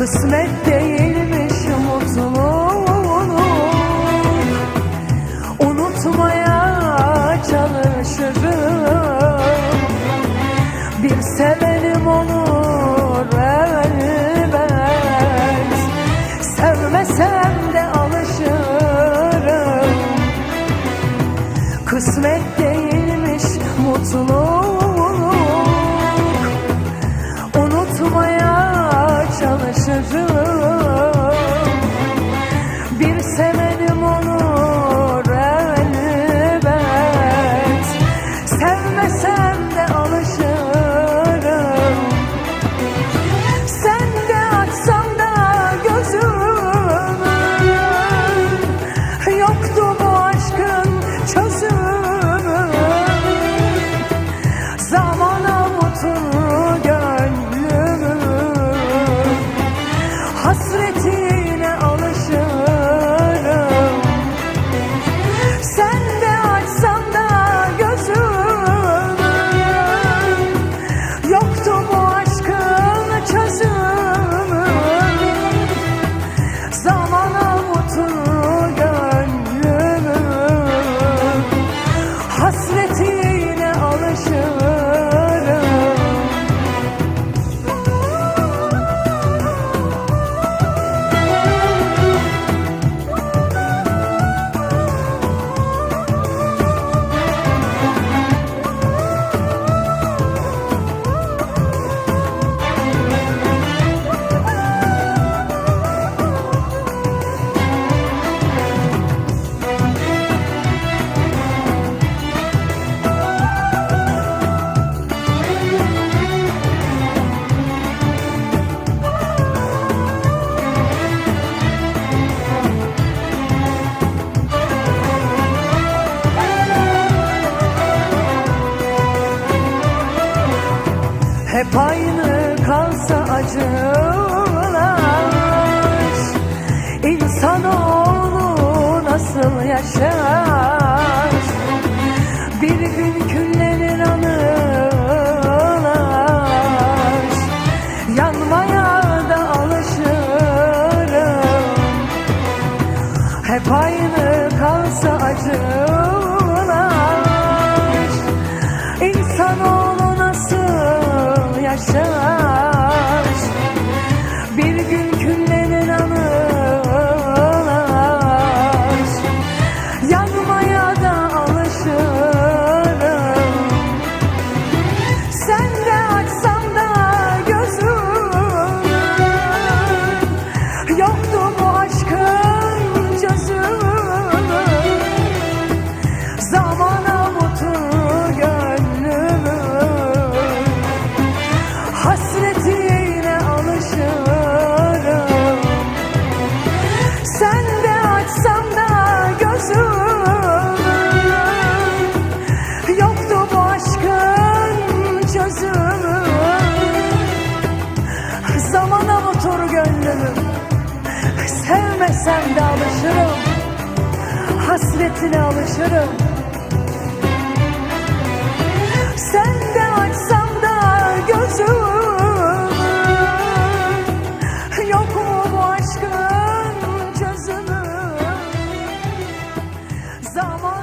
Kısmet değilmiş mutluluk Unutmaya çalışırım. Bir sebep sırrım Bir sevenim olur elbet. Sevmesem de alışırım. Sen de açsam da gözümü Yoktu bu aşkın çözümü Zamana mutluluk Hep aynı kalsa acılar. İnsanoğlu nasıl yaşar Seversem de alışırım. Hasretine alışırım. Senden açsam da gözüm Yok mu bu aşkın çözümü? Zaman